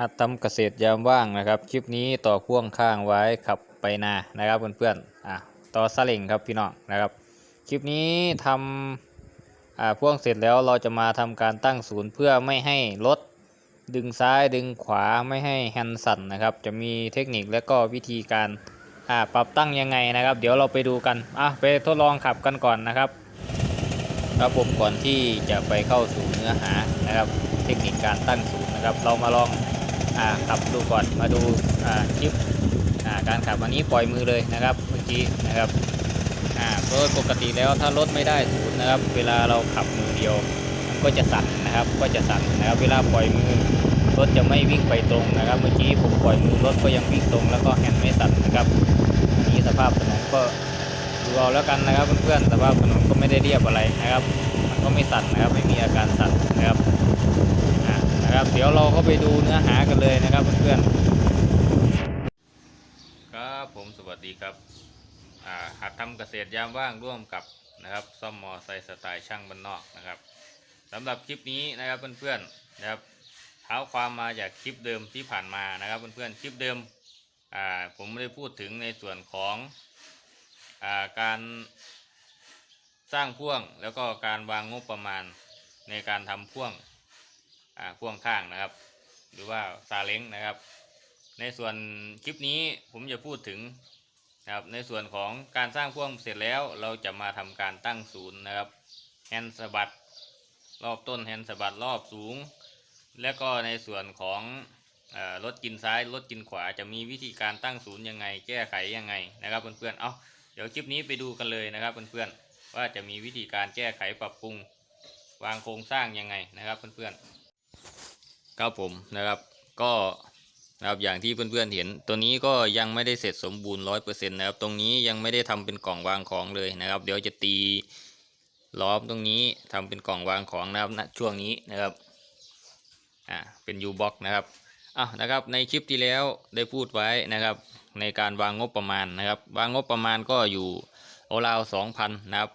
หัดทำเกษตรยามว่างนะครับ คลิปนี้ต่อพ่วงข้างไว้ขับไปนานะครับเพื่อนๆอะต่อซาเล้งครับพี่น้องนะครับ คลิปนี้ทำอ่าพ่วงเสร็จแล้วเราจะมาทำการตั้งศูนย์เพื่อไม่ให้รถดึงซ้ายดึงขวาไม่ให้แฮนด์สั่นนะครับ จะมีเทคนิคและก็วิธีการอ่าปรับตั้งยังไงนะครับ เดี๋ยวเราไปดูกันอะไปทดลองขับกันก่อนนะครับครับผมก่อนที่จะไปเข้าสู่เนื้อหานะครับ เทคนิคการตั้งศูนย์นะครับ เรามาลอง ขับดูก่อนมาดูคลิปการขับอันนี้ปล่อยมือเลยนะครับเมื่อกี้นะครับอ่าโดยปกติแล้วถ้ารถไม่ได้ศูนย์นะครับ เวลาเราขับมือเดียวมันก็จะสั่นนะครับก็จะสั่นนะครับเวลาปล่อยมือรถจะไม่วิ่งไปตรงนะครับ เมื่อกี้ผมปล่อยมือรถก็ยังวิ่งตรง แล้วก็แฮนด์ไม่สั่นนะครับนี้สภาพถนนก็ดูเอาแล้วกันนะครับเพื่อนๆสภาพถนนก็ไม่ได้เรียบอะไรนะครับ มันก็ไม่สั่นนะครับไม่มีอาการสั่นนะครับ นะครับ เดี๋ยวเราก็ไปดูเนื้อหากันเลยนะครับเพื่อนๆครับผมสวัสดีครับหัดทำเกษตรยามว่างร่วมกับนะครับซ่อมมอไซค์สไตล์ช่างบ้านนอกนะครับสำหรับคลิปนี้นะครับเพื่อนๆนะครับเท้าความมาจากคลิปเดิมที่ผ่านมานะครับเพื่อนๆคลิปเดิมผมไม่ได้พูดถึงในส่วนของอาการสร้างพ่วงแล้วก็การวางงบประมาณในการทำพ่วง พ่วงข้างนะครับ หรือว่าซาเล้งนะครับ ในส่วนคลิปนี้ผมจะพูดถึงนะครับในส่วนของการสร้างพ่วงเสร็จแล้วเราจะมาทำการตั้งศูนย์นะครับแฮนด์สะบัดรอบต้นแฮนด์สะบัดรอบสูง และก็ในส่วนของรถกินซ้ายรถกินขวาจะมีวิธีการตั้งศูนย์ยังไง แก้ไขยังไงนะครับเพื่อนๆเอาเดี๋ยวคลิปนี้ไปดูกันเลยนะครับเพื่อนๆว่าจะมีวิธีการแก้ไขปรับปรุงวางโครงสร้างยังไงนะครับเพื่อนๆ ครับผมนะครับก็นะครับอย่างที่เพื่อนๆเห็น ตัวนี้ก็ยังไม่ได้เสร็จสมบูรณ์ร้อยเปอร์เซ็นต์นะครับตรงนี้ยังไม่ได้ทำเป็นกล่องวางของเลยนะครับ เดี๋ยวจะตีล้อมตรงนี้ทำเป็นกล่องวางของนะครับณช่วงนี้นะครับอ่าเป็นยูบ็อกนะครับอะนะครับในคลิปที่แล้วได้พูดไว้นะครับในการวางงบประมาณนะครับ วางงบประมาณก็อยู่โอราวสองพันนะครับ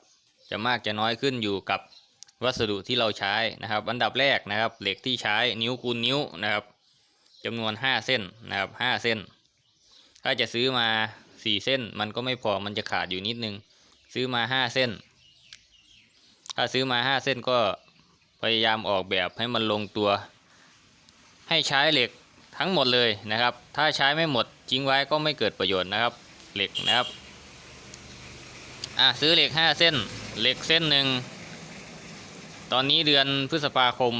จะมากจะน้อยขึ้นอยู่กับ วัสดุที่เราใช้นะครับ อันดับแรกนะครับ เหล็กที่ใช้นิ้วคูณนิ้วนะครับจำนวน 5 เส้นนะครับ5เส้น ถ้าจะซื้อมา 4 เส้น มันก็ไม่พอมันจะขาดอยู่นิดนึง ซื้อมา 5 เส้น ถ้าซื้อมา 5 เส้นก็พยายามออกแบบให้มันลงตัว ให้ใช้เหล็กทั้งหมดเลยนะครับ ถ้าใช้ไม่หมดทิ้งไว้ก็ไม่เกิดประโยชน์นะครับ เหล็กนะครับอะซื้อเหล็ก 5 เส้น เหล็กเส้นหนึ่ง ตอนนี้เดือนพฤษภาคม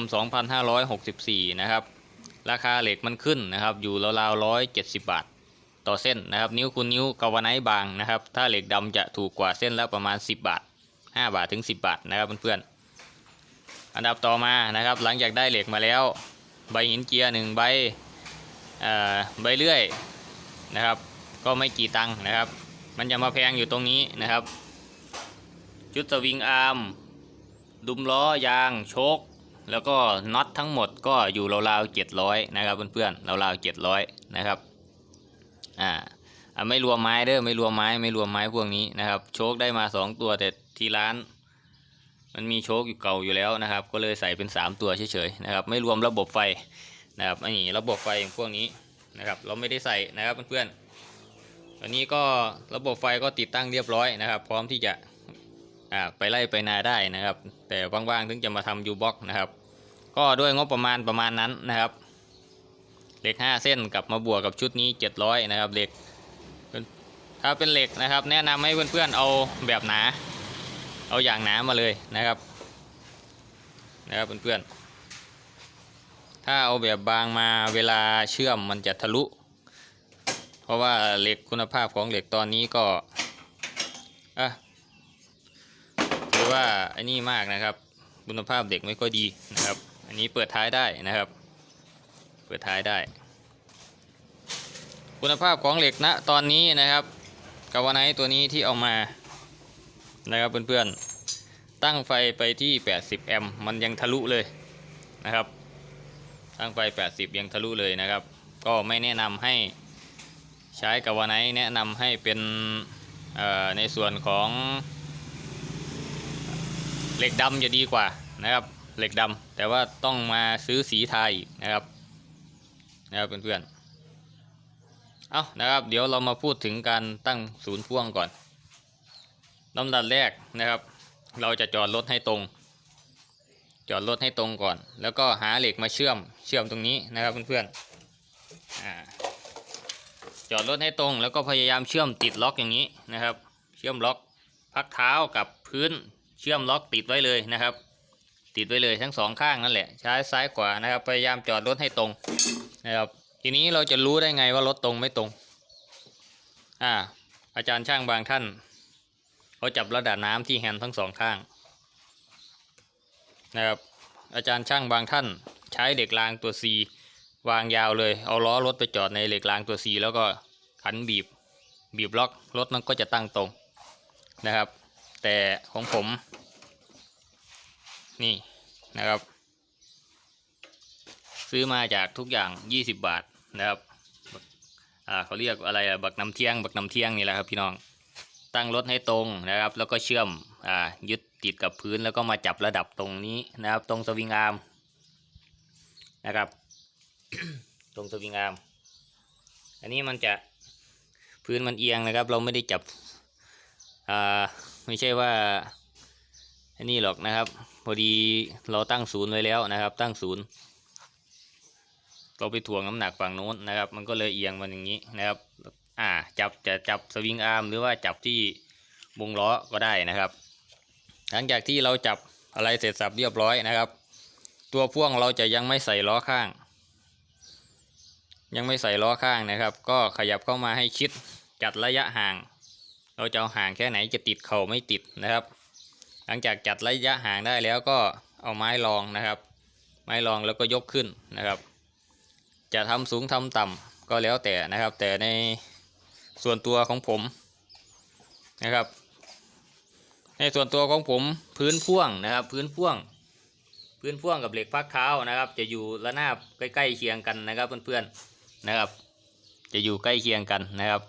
2564 นะครับ ราคาเหล็กมันขึ้นนะครับ อยู่ราวๆร้อยเจ็ดสิบาท ต่อเส้นนะครับ นิ้วคูณนิ้วกาวาไนท์บางนะครับ ถ้าเหล็กดำจะถูกกว่าเส้นละประมาณ 10 บาท 5 บาทถึง 10 บาทนะครับเพื่อนๆ อันดับต่อมานะครับ หลังจากได้เหล็กมาแล้ว ใบหินเจียร์หนึ่งใบใบเลื่อยนะครับ ก็ไม่กี่ตังค์นะครับ มันจะมาแพงอยู่ตรงนี้นะครับชุดสวิงอาร์ม ดุมล้อยางโชคแล้วก็น็อตทั้งหมดก็อยู่ราวๆเจ็ดร้อยนะครับเพื่อนๆราวๆเจ็ดร้อยนะครับอ่าไม่รวมไม้เด้อไม่รวมไม้ไม่รวมไม้พวกนี้นะครับ โชคได้มาสองตัวแต่ที่ร้าน มันมีโชคอยู่เก่าอยู่แล้วนะครับ ก็เลยใส่เป็นสามตัวเฉยๆนะครับ ไม่รวมระบบไฟนะครับอันนี้ระบบไฟอย่างพวกนี้นะครับ เราไม่ได้ใส่นะครับเพื่อนๆอันนี้ก็ระบบไฟก็ติดตั้งเรียบร้อยนะครับ พร้อมที่จะ ไปไล่ไปนาได้นะครับ แต่ว่างๆถึงจะมาทำยูบ็อกนะครับ ก็ด้วยงบประมาณประมาณนั้นนะครับเหล็ก 5 เส้นกลับมาบวกกับชุดนี้ 700 นะครับเหล็กถ้าเป็นเหล็กนะครับ แนะนำให้เพื่อนๆเอาแบบหนา เอาอย่างหนามาเลยนะครับนะครับเพื่อนๆถ้าเอาแบบบางมาเวลาเชื่อมมันจะทะลุ เพราะว่าเหล็กคุณภาพของเหล็กตอนนี้ก็อะถือ ว่าไอ้นี่มากนะครับ คุณภาพเด็กไม่ค่อยดีนะครับ อันนี้เปิดท้ายได้นะครับ เปิดท้ายได้ คุณภาพของเหล็กณตอนนี้นะครับกาวาไนตัวนี้ที่เอามานะครับเพื่อนๆ ตั้งไฟไปที่ 80 แอมป์มันยังทะลุเลยนะครับ ตั้งไฟ 80 ยังทะลุเลยนะครับ ก็ไม่แนะนำให้ใช้กับวันไนแนะนำให้เป็นในส่วนของ เหล็กดำจะดีกว่านะครับ เหล็กดำแต่ว่าต้องมาซื้อสีทาอีกนะครับนะครับเพื่อนๆเอานะครับ เดี๋ยวเรามาพูดถึงการตั้งศูนย์พ่วงก่อนลำดับแรกนะครับ เราจะจอดรถให้ตรง จอดรถให้ตรงก่อน แล้วก็หาเหล็กมาเชื่อมเชื่อมตรงนี้นะครับเพื่อนๆอ่าจอดรถให้ตรงแล้วก็พยายามเชื่อมติดล็อกอย่างนี้นะครับ เชื่อมล็อกพักเท้ากับพื้น เชื่อมล็อกติดไว้เลยนะครับ ติดไว้เลยทั้งสองข้างนั่นแหละ ใช้ซ้ายขวานะครับ พยายามจอดรถให้ตรงนะครับ ทีนี้เราจะรู้ได้ไงว่ารถตรงไม่ตรง อ่า อาจารย์ช่างบางท่านเขาจับระดับน้ำที่แฮนด์ทั้งสองข้างนะครับ อาจารย์ช่างบางท่านใช้เหล็กรางตัว C วางยาวเลย เอาล้อรถไปจอดในเหล็กรางตัว C แล้วก็ขันบีบ บีบล็อกรถมันก็จะตั้งตรงนะครับ แต่ของผม นี่นะครับ ซื้อมาจากทุกอย่าง 20 บาทนะครับอ่าเขาเรียกอะไรอะบักน้ำเที่ยง บักน้ำเที่ยงนี่แหละครับพี่น้องตั้งรถให้ตรงนะครับ แล้วก็เชื่อมอ่ายึดติดกับพื้นแล้วก็มาจับระดับตรงนี้นะครับ ตรงสวิงอาร์มนะครับ ตรงสวิงอาร์มอันนี้มันจะพื้นมันเอียงนะครับ เราไม่ได้จับอ่า ไม่ใช่ว่าอันนี้หรอกนะครับ พอดีเราตั้งศูนย์ไว้แล้วนะครับ ตั้งศูนย์เราไปถ่วงน้ำหนักฝั่งโน้นนะครับ มันก็เลยเอียงมันอย่างนี้นะครับ อ่า จับจะจับสวิงอาร์มหรือว่าจับที่วงล้อก็ได้นะครับ หลังจากที่เราจับอะไรเสร็จสับเรียบร้อยนะครับ ตัวพ่วงเราจะยังไม่ใส่ล้อข้าง ยังไม่ใส่ล้อข้างนะครับ ก็ขยับเข้ามาให้ชิดจัดระยะห่าง เราจะเอาห่างแค่ไหนจะติดเข่าไม่ติดนะครับ หลังจากจัดระยะห่างได้แล้วก็เอาไม้รองนะครับ ไม้รองแล้วก็ยกขึ้นนะครับ จะทำสูงทำต่ำก็แล้วแต่นะครับ แต่ในส่วนตัวของผมนะครับ ในส่วนตัวของผมพื้นพ่วงนะครับ พื้นพ่วง พื้นพ่วงกับเหล็กพักเท้านะครับ จะอยู่ระนาบใกล้ๆเคียงกันนะครับเพื่อนๆนะครับ จะอยู่ใกล้เคียงกันนะครับ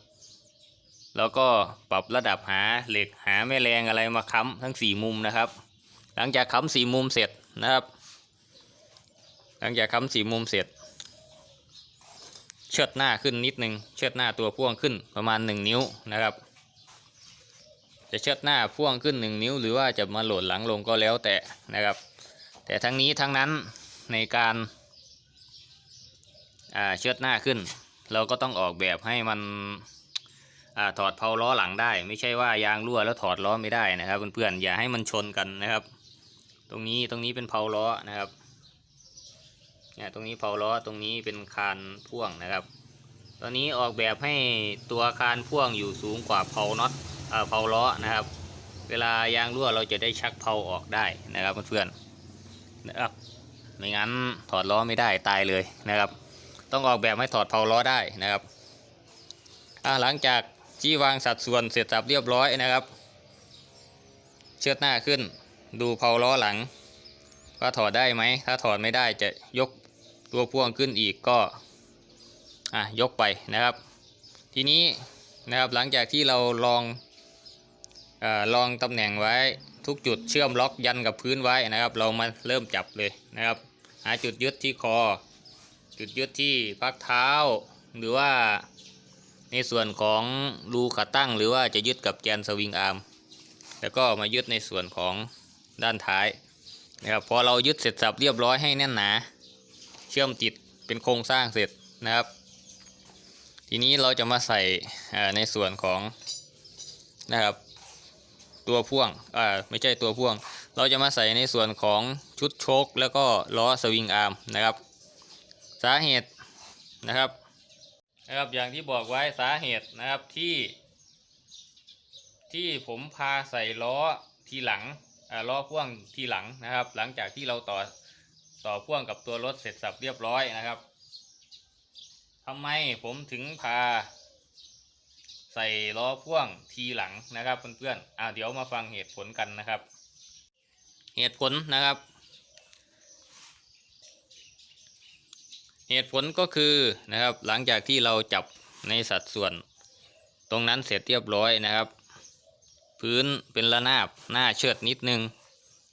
แล้วก็ปรับระดับหาเหล็กหาแม่แรงอะไรมาค้ำทั้งสี่มุมนะครับ หลังจากค้ำสี่มุมเสร็จนะครับ หลังจากค้ำสี่มุมเสร็จ เชิดหน้าขึ้นนิดนึง เชิดหน้าตัวพ่วงขึ้นประมาณหนึ่งนิ้วนะครับ จะเชิดหน้าพ่วงขึ้นหนึ่งนิ้ว หรือว่าจะมาโหลดหลังลงก็แล้วแต่นะครับ แต่ทั้งนี้ทั้งนั้นในการเชิดหน้าขึ้น เราก็ต้องออกแบบให้มัน ถอดเพลาล้อหลังได้ ไม่ใช่ว่ายางรั่วแล้วถอดล้อไม่ได้นะครับเพื่อนๆอย่าให้มันชนกันนะครับ ตรงนี้ตรงนี้เป็นเพลาล้อนะครับเนี่ยตรงนี้เพลาล้อตรงนี้เป็นคานพ่วงนะครับ ตอนนี้ออกแบบให้ตัวคานพ่วงอยู่สูงกว่าเพลาน็อตเอ่อเพลาล้อนะครับ เวลายางรั่วเราจะได้ชักเพลาออกได้นะครับเพื่อนๆนะครับไม่งั้นถอดล้อไม่ได้ตายเลยนะครับ ต้องออกแบบให้ถอดเพลาล้อได้นะครับอ่าหลังจาก ที่วางสัดส่วนเสร็จสับเรียบร้อยนะครับ เชือดหน้าขึ้น ดูเพลาล้อหลัง ว่าถอดได้ไหม ถ้าถอดไม่ได้จะยกตัวพ่วงขึ้นอีกก็อะยกไปนะครับ ทีนี้นะครับหลังจากที่เราลองอลองตำแหน่งไว้ทุกจุดเชื่อมล็อกยันกับพื้นไว้นะครับ เรามาเริ่มจับเลยนะครับ หาจุดยึดที่คอ จุดยึดที่พักเท้าหรือว่า ในส่วนของรูขาตั้งหรือว่าจะยึดกับแกนสวิงอาร์มแล้วก็มายึดในส่วนของด้านท้ายนะครับพอเรายึดเสร็จสับเรียบร้อยให้แน่นหนา เชื่อมติดเป็นโครงสร้างเสร็จนะครับ ทีนี้เราจะมาใส่ในส่วนของนะครับตัวพ่วงอ่าไม่ใช่ตัวพ่วง เราจะมาใส่ในส่วนของชุดโชคแล้วก็ล้อสวิงอาร์มนะครับ สาเหตุนะครับ นะครับอย่างที่บอกไว้สาเหตุนะครับที่ ที่ผมพาใส่ล้อทีหลังล้อพ่วงทีหลังนะครับ หลังจากที่เราต่อต่อพ่วงกับตัวรถเสร็จสับเรียบร้อยนะครับทำไมผมถึงพา ใส่ล้อพ่วงทีหลังนะครับเพื่อนๆอ่าเดี๋ยวมาฟังเหตุผลกันนะครับ เหตุผลนะครับ เหตุผลก็คือนะครับหลังจากที่เราจับในสัดส่วน ตรงนั้นเสร็จเรียบร้อยนะครับ พื้นเป็นระนาบหน้าเชิดนิดนึง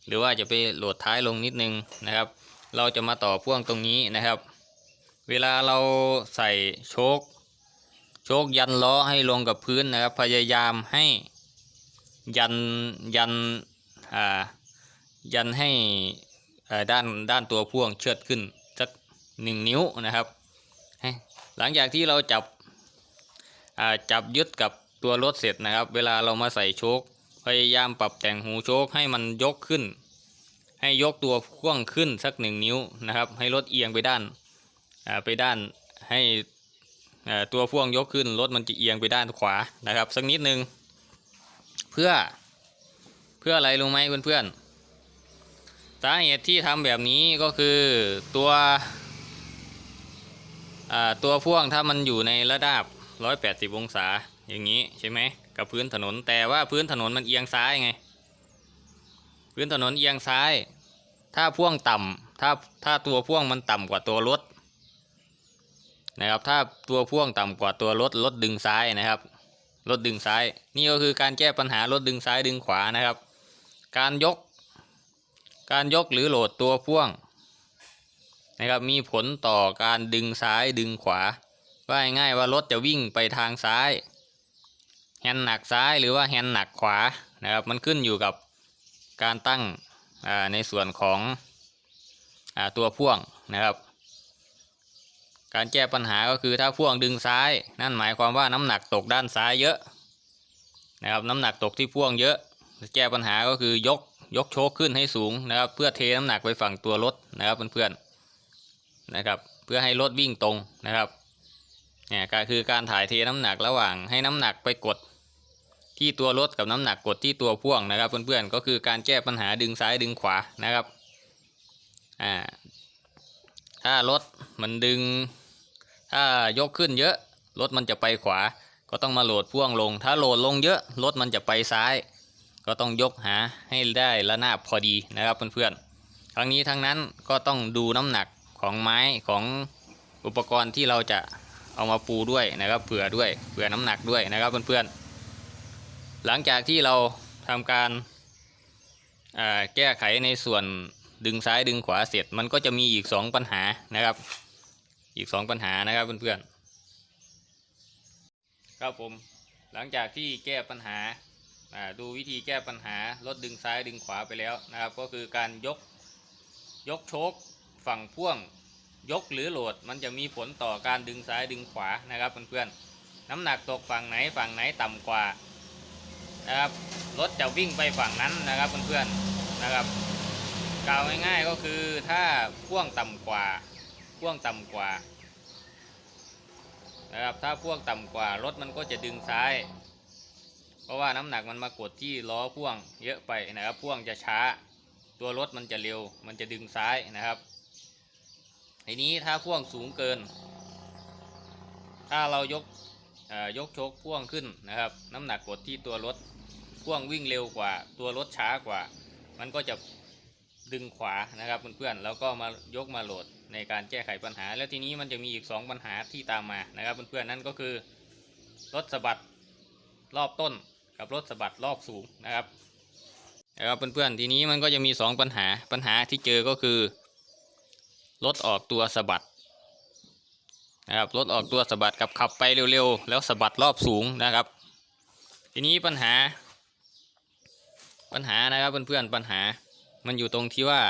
หรือว่าจะไปโหลดท้ายลงนิดนึงนะครับ เราจะมาต่อพ่วงตรงนี้นะครับ เวลาเราใส่โชคโชคยันล้อให้ลงกับพื้นนะครับ พยายามให้ยันยันอ่ายันให้ด้านด้านตัวพ่วงเชิดขึ้น หนึ่งนิ้วนะครับ หลังจากที่เราจับจับยึดกับตัวรถเสร็จนะครับ เวลาเรามาใส่โชคพยายามปรับแต่งหูโชคให้มันยกขึ้น ให้ยกตัวพ่วงขึ้นสักหนึ่งนิ้วนะครับ ให้รถเอียงไปด้านาไปด้านให้ตัวพ่วงยกขึ้นรถมันจะเอียงไปด้านขวานะครับ สักนิดนึง เพื่อเพื่ออะไรรู้ไหมเพื่อนๆสาเหตุที่ทำแบบนี้ก็คือตัว ตัวพ่วงถ้ามันอยู่ในระดับ 180 องศาอย่างนี้ใช่ไหมกับพื้นถนนแต่ว่าพื้นถนนมันเอียงซ้ายไง พื้นถนนเอียงซ้าย ถ้าพ่วงต่ำถ้าถ้าตัวพ่วงมันต่ำกว่าตัวรถนะครับถ้าตัวพ่วงต่ำกว่าตัวรถรถดึงซ้ายนะครับรถดึงซ้าย นี่ก็คือการแก้ปัญหารถดึงซ้ายดึงขวานะครับ การยก การยกหรือโหลดตัวพ่วง นะครับมีผลต่อการดึงซ้ายดึงขวา ว่าง่ายว่ารถจะวิ่งไปทางซ้ายแฮนด์หนักซ้ายหรือว่าแฮนด์หนักขวานะครับมันขึ้นอยู่กับการตั้งอ่าในส่วนของอาตัวพ่วงนะครับ การแก้ปัญหาก็คือถ้าพ่วงดึงซ้าย นั่นหมายความว่าน้ำหนักตกด้านซ้ายเยอะนะครับน้ำหนักตกที่พ่วงเยอะ แก้ปัญหาก็คือยกยกโชคขึ้นให้สูงนะครับ เพื่อเทน้ำหนักไปฝั่งตัวรถนะครับเพื่อนๆ นะครับ เพื่อให้รถวิ่งตรงนะครับเนี่ยก็คือการถ่ายเทน้ำหนักระหว่างให้น้ำหนักไปกดที่ตัวรถกับน้ำหนักกดที่ตัวพ่วงนะครับ เพื่อนๆก็คือการแก้ปัญหาดึงซ้ายดึงขวานะครับอ่าถ้ารถมันดึง ถ้ายกขึ้นเยอะรถมันจะไปขวา ก็ต้องมาโหลดพ่วงลง ถ้าโหลดลงเยอะรถมันจะไปซ้าย ก็ต้องยกหาให้ได้ระนาบพอดีนะครับเพื่อนๆทั้งนี้ทั้งนั้นก็ต้องดูน้ำหนัก ของไม้ของอุปกรณ์ที่เราจะเอามาปูด้วยนะครับเผื่อด้วยเผื่อน้ำหนักด้วยนะครับเพื่อนๆ หลังจากที่เราทำการแก้ไขในส่วนดึงซ้ายดึงขวาเสร็จ มันก็จะมีอีก 2 ปัญหานะครับ อีก 2 ปัญหานะครับเพื่อนๆ ครับผมหลังจากที่แก้ปัญหาอ่าดูวิธีแก้ปัญหารถดึงซ้ายดึงขวาไปแล้วนะครับ ก็คือการยกยกโชค ฝั่งพ่วงยกหรือโหลด มันจะมีผลต่อการดึงซ้ายดึงขวานะครับเพื่อนๆน้ำหนักตกฝั่งไหนฝั่งไหนต่ำกว่านะครับรถจะวิ่งไปฝั่งนั้นนะครับเพื่อนๆนะครับกล่าวง่ายๆก็คือถ้าพ่วงต่ำกว่าพ่วงต่ำกว่านะครับถ้าพ่วงต่ำกว่ารถมันก็จะดึงซ้าย เพราะว่าน้ำหนักมันมากดที่ล้อพ่วงเยอะไปนะครับพ่วงจะช้า ตัวรถมันจะเร็วมันจะดึงซ้ายนะครับ ทีนี้ถ้าพ่วงสูงเกิน ถ้าเรายกยกชคพ่วงขึ้นนะครับ น้ำหนักกดที่ตัวรถพ่วงวิ่งเร็วกว่า ตัวรถช้ากว่า มันก็จะดึงขวานะครับเพื่อนๆแล้วก็มายกมาโหลดในการแก้ไขปัญหา แล้วทีนี้มันจะมีอีก 2 ปัญหาที่ตามมานะครับเพื่อนๆนั่นก็คือรถสะบัดรอบต้นกับรถสะบัดรอบสูงนะครับนะครับเพื่อนๆทีนี้มันก็จะมี 2 ปัญหาปัญหาที่เจอก็คือ รถออกตัวสะบัดนะครับรถออกตัวสะบัดกับขับไปเร็วๆ แล้วสะบัดรอบสูงนะครับ ทีนี้ปัญหา ปัญหานะครับเพื่อนๆปัญหามันอยู่ตรงที่ว่า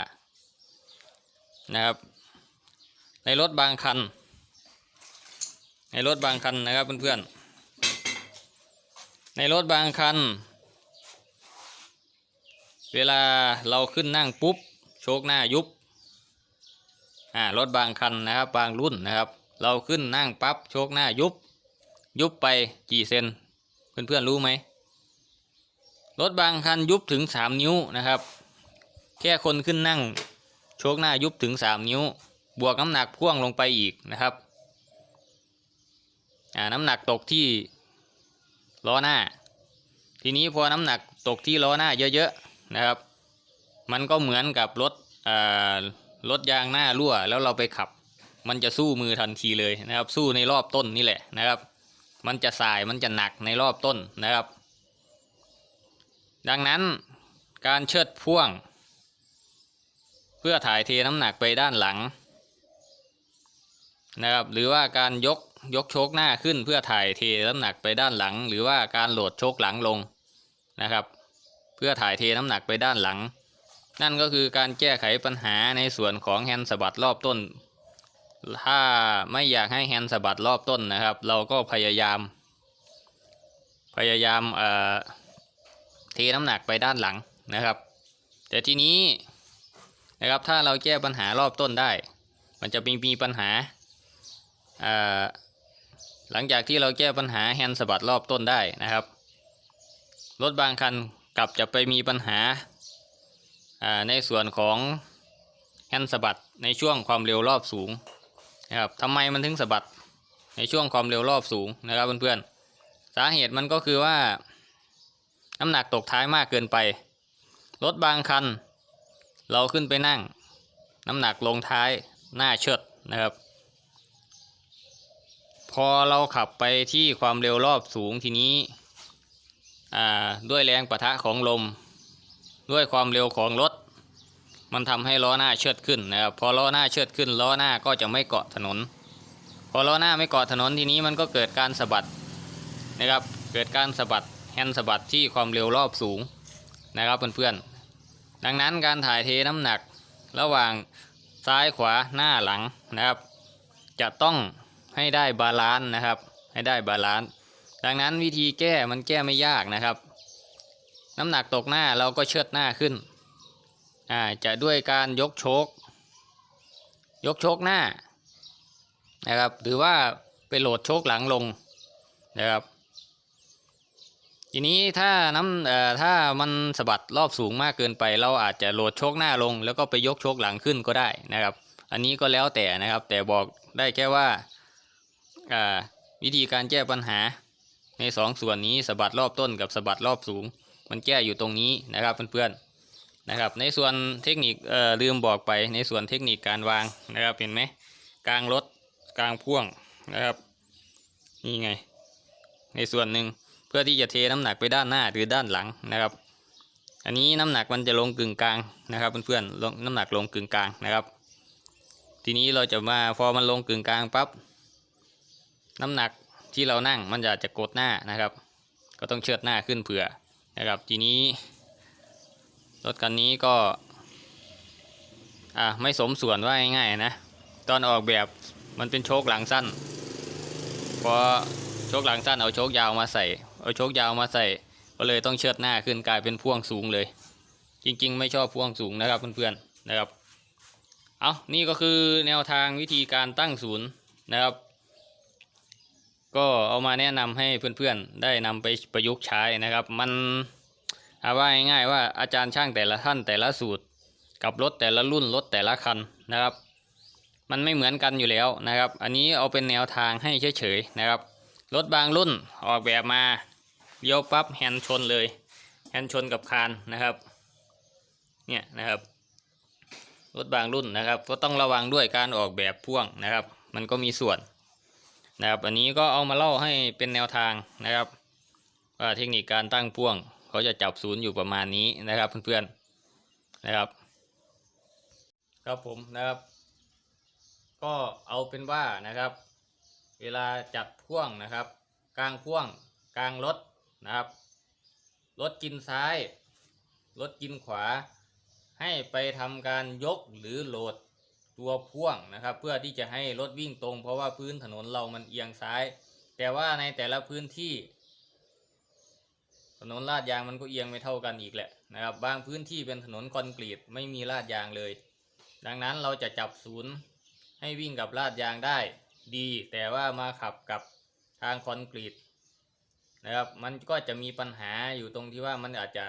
นะครับ ในรถบางคัน ในรถบางคันนะครับเพื่อนๆในรถบางคัน เวลาเราขึ้นนั่งปุ๊บโชคหน้ายุบ อ่ารถบางคันนะครับบางรุ่นนะครับ เราขึ้นนั่งปั๊บโชคหน้ายุบ ยุบไปกี่เซนเพื่อนๆรู้ไหมรถบางคันยุบถึงสามนิ้วนะครับ แค่คนขึ้นนั่ง โชคหน้ายุบถึงสามนิ้ว บวกน้ำหนักพ่วงลงไปอีกนะครับอ่าน้ำหนักตกที่ล้อหน้า ทีนี้พอน้ำหนักตกที่ล้อหน้าเยอะๆนะครับ มันก็เหมือนกับรถอ่า รถยางหน้ารั่วแล้วเราไปขับ มันจะสู้มือทันทีเลยนะครับ สู้ในรอบต้นนี่แหละนะครับ มันจะสายมันจะหนักในรอบต้นนะครับ ดังนั้นการเชิดพ่วง เพื่อถ่ายเทน้ำหนักไปด้านหลังนะครับหรือว่าการยกยกโชคหน้าขึ้นเพื่อถ่ายเทน้ำหนักไปด้านหลัง หรือว่าการโหลดโชคหลังลงนะครับ เพื่อถ่ายเทน้ำหนักไปด้านหลัง นั่นก็คือการแก้ไขปัญหาในส่วนของแฮนด์สะบัดรอบต้น ถ้าไม่อยากให้แฮนด์สะบัดรอบต้นนะครับ เราก็พยายาม พยายามเอ่อเทน้ำหนักไปด้านหลังนะครับ แต่ทีนี้นะครับถ้าเราแก้ปัญหารอบต้นได้ มันจะมีมีปัญหาเอ่อหลังจากที่เราแก้ปัญหาแฮนด์สะบัดรอบต้นได้นะครับรถบางคันกลับจะไปมีปัญหา ในส่วนของแฮนด์สะบัดในช่วงความเร็วรอบสูงนะครับทำไมมันถึงสะบัดในช่วงความเร็วรอบสูงนะครับเพื่อนๆ สาเหตุมันก็คือว่า น้ำหนักตกท้ายมากเกินไป รถบางคัน เราขึ้นไปนั่ง น้ำหนักลงท้ายหน้าเชิดนะครับ พอเราขับไปที่ความเร็วรอบสูงทีนี้ด้วยแรงประทะของลม ด้วยความเร็วของรถ มันทำให้ล้อหน้าเชิดขึ้นนะครับพอล้อหน้าเชิดขึ้นล้อหน้าก็จะไม่เกาะถนน พอล้อหน้าไม่เกาะถนนทีนี้มันก็เกิดการสะบัดนะครับ เกิดการสะบัดแฮนด์สะบัดที่ความเร็วรอบสูงนะครับเพื่อนๆดังนั้นการถ่ายเทน้ำหนักระหว่างซ้ายขวาหน้าหลังนะครับ จะต้องให้ได้บาลานซ์นะครับ ให้ได้บาลานซ์ดังนั้นวิธีแก้มันแก้ไม่ยากนะครับ น้ำหนักตกหน้าเราก็เชิดหน้าขึ้น อ่าจะด้วยการยกโชกยกโชกหน้านะครับหรือว่าไปโหลดโชกหลังลงนะครับทีนี้ถ้าน้ำเอ่อถ้ามันสะบัดรอบสูงมากเกินไป เราอาจจะโหลดโชคหน้าลง แล้วก็ไปยกโชคหลังขึ้นก็ได้นะครับ อันนี้ก็แล้วแต่นะครับ แต่บอกได้แค่ว่าอ่าวิธีการแก้ปัญหาในสองส่วนนี้สะบัดรอบต้นกับสะบัดรอบสูง มันแก้อยู่ตรงนี้นะครับเพื่อนๆ นะครับในส่วนเทคนิคเอ่อลืมบอกไปในส่วนเทคนิคการวางนะครับเห็นไหมกลางรถกลางพ่วงนะครับนี่ไง ในส่วนหนึ่งเพื่อที่จะเทน้ำหนักไปด้านหน้าหรือด้านหลังนะครับ อันนี้น้ำหนักมันจะลงกึ่งกลางนะครับเพื่อนๆลงน้ำหนักลงกึ่งกลางนะครับ ทีนี้เราจะมาพอมันลงกึ่งกลางปั๊บน้ำหนักที่เรานั่งมันจะจะกดหน้านะครับ ก็ต้องเชิดหน้าขึ้นเผื่อนะครับ ทีนี้ รถคันนี้ก็ อะไม่สมส่วนว่าง่ายๆนะ ตอนออกแบบมันเป็นโชคหลังสั้นพอโชคหลังสั้นเอาโชคยาวมาใส่เอาโชคยาวมาใส่ก็เลยต้องเชิดหน้าขึ้นกลายเป็นพ่วงสูงเลย จริง ๆ ไม่ชอบพ่วงสูงนะครับเพื่อนๆนะครับเอานี่ก็คือแนวทางวิธีการตั้งศูนย์นะครับ ก็เอามาแนะนำให้เพื่อนๆได้นำไปประยุกต์ใช้นะครับ มัน เอาว่าง่ายๆว่าอาจารย์ช่างแต่ละท่านแต่ละสูตร กับรถแต่ละรุ่นรถแต่ละคันนะครับ มันไม่เหมือนกันอยู่แล้วนะครับ อันนี้เอาเป็นแนวทางให้เฉยๆนะครับ รถบางรุ่นออกแบบมาเลี้ยวปั๊บแฮนชนเลย แฮนชนกับคานนะครับ เนี่ยนะครับรถบางรุ่นนะครับ ก็ต้องระวังด้วยการออกแบบพ่วงนะครับ มันก็มีส่วนนะครับ อันนี้ก็เอามาเล่าให้เป็นแนวทางนะครับว่าเทคนิคการตั้งพ่วง เขาจะจับศูนย์อยู่ประมาณนี้นะครับเพื่อนๆนะครับ ครับผมนะครับ ก็เอาเป็นว่านะครับ เวลาจัดพ่วงนะครับ กลางพ่วงกลางรถนะครับรถกินซ้ายรถกินขวา ให้ไปทำการยกหรือโหลดตัวพ่วงนะครับ เพื่อที่จะให้รถวิ่งตรง เพราะว่าพื้นถนนเรามันเอียงซ้าย แต่ว่าในแต่ละพื้นที่ ถนนลาดยางมันก็เอียงไม่เท่ากันอีกแหละนะครับ บางพื้นที่เป็นถนนคอนกรีตไม่มีลาดยางเลย ดังนั้นเราจะจับศูนย์ให้วิ่งกับลาดยางได้ดี แต่ว่ามาขับกับทางคอนกรีตนะครับ มันก็จะมีปัญหาอยู่ตรงที่ว่ามันอาจจะ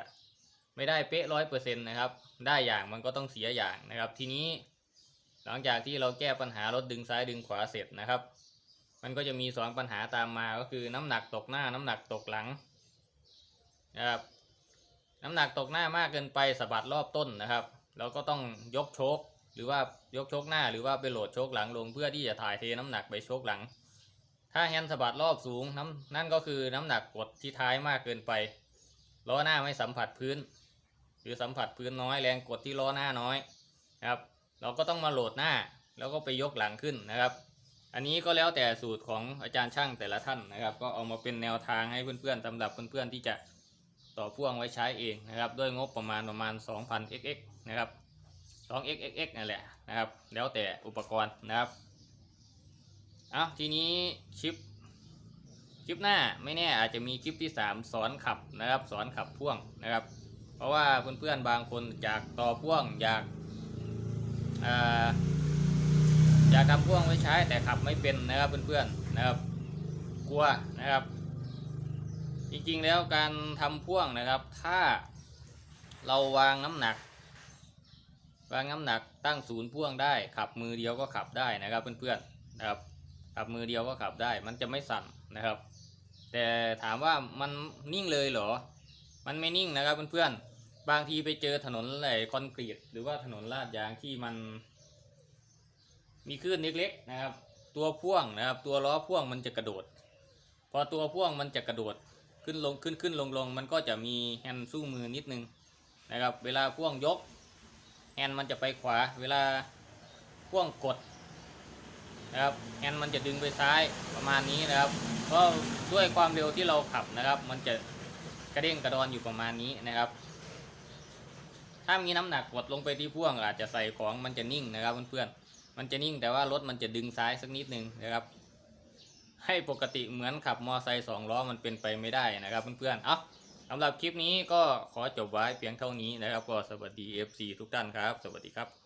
ไม่ได้เป๊ะร้อยเปอร์เซ็นต์นะครับ ได้อย่างมันก็ต้องเสียอย่างนะครับ ทีนี้หลังจากที่เราแก้ปัญหารถดึงซ้ายดึงขวาเสร็จนะครับ มันก็จะมีสองปัญหาตามมาก็คือน้ำหนักตกหน้าน้ำหนักตกหลัง นะครับน้ำหนักตกหน้ามากเกินไปสะบัดรอบต้นนะครับเราก็ต้องยกโชคหรือว่ายกโชคหน้าหรือว่าไปโหลดโชคหลังลง เพื่อที่จะถ่ายเทน้ำหนักไปโชคหลัง ถ้าแฮนด์สะบัดรอบสูงน้ำนั่นก็คือน้ำหนักกดที่ท้ายมากเกินไปล้อหน้าไม่สัมผัสพื้น หรือสัมผัสพื้นน้อยแรงกดที่ล้อหน้าน้อยนะครับเราก็ต้องมาโหลดหน้าแล้วก็ไปยกหลังขึ้นนะครับ อันนี้ก็แล้วแต่สูตรของอาจารย์ช่างแต่ละท่านนะครับ ก็เอามาเป็นแนวทางให้เพื่อนๆสำหรับเพื่อนๆที่จะ ต่อพ่วงไว้ใช้เองนะครับด้วยงบประมาณประมาณ 2,000 xx นะครับ 2xxx นั่นแหละนะครับ แล้วแต่อุปกรณ์นะครับเอาทีนี้คลิปคลิปหน้าไม่แน่อาจจะมีคลิปที่ 3 สอนขับนะครับสอนขับพ่วงนะครับ เพราะว่าเพื่อนๆบางคนอยากต่อพ่วงอยากอ่าอยากทำพ่วงไว้ใช้แต่ขับไม่เป็นนะครับเพื่อนๆนะครับ กลัวนะครับ จริงๆแล้วการทำพ่วงนะครับ ถ้าเราวางน้ำหนัก วางน้ำหนักตั้งศูนย์พ่วงได้ ขับมือเดียวก็ขับได้นะครับเพื่อนๆนะครับ ขับมือเดียวก็ขับได้ มันจะไม่สั่นนะครับ แต่ถามว่ามันนิ่งเลยเหรอ มันไม่นิ่งนะครับเพื่อนๆบางทีไปเจอถนนไหลคอนกรีตหรือว่าถนนลาดยางที่มัน มีคลื่นเล็กๆนะครับ ตัวพ่วงนะครับ ตัวล้อพ่วงมันจะกระโดด พอตัวพ่วงมันจะกระโดด ขึ้นลงขึ้นขึ้นลงลงมันก็จะมีแฮนด์สู้มือนิดนึงนะครับ เวลาพ่วงยกแฮนด์มันจะไปขวา เวลาพ่วงกดนะครับแฮนด์มันจะดึงไปซ้ายประมาณนี้นะครับเพราะด้วยความเร็วที่เราขับนะครับ มันจะกระเด้งกระดอนอยู่ประมาณนี้นะครับ ถ้ามีน้ำหนักกดลงไปที่พ่วงอาจจะใส่ของมันจะนิ่งนะครับเพื่อนๆมันจะนิ่งแต่ว่ารถมันจะดึงซ้ายสักนิดนึงนะครับ ให้ปกติเหมือนขับมอไซค์สองล้อมันเป็นไปไม่ได้นะครับเพื่อนๆเอาสำหรับคลิปนี้ก็ขอจบไว้เพียงเท่านี้นะครับก็สวัสดี FC ทุกท่านครับ สวัสดีครับ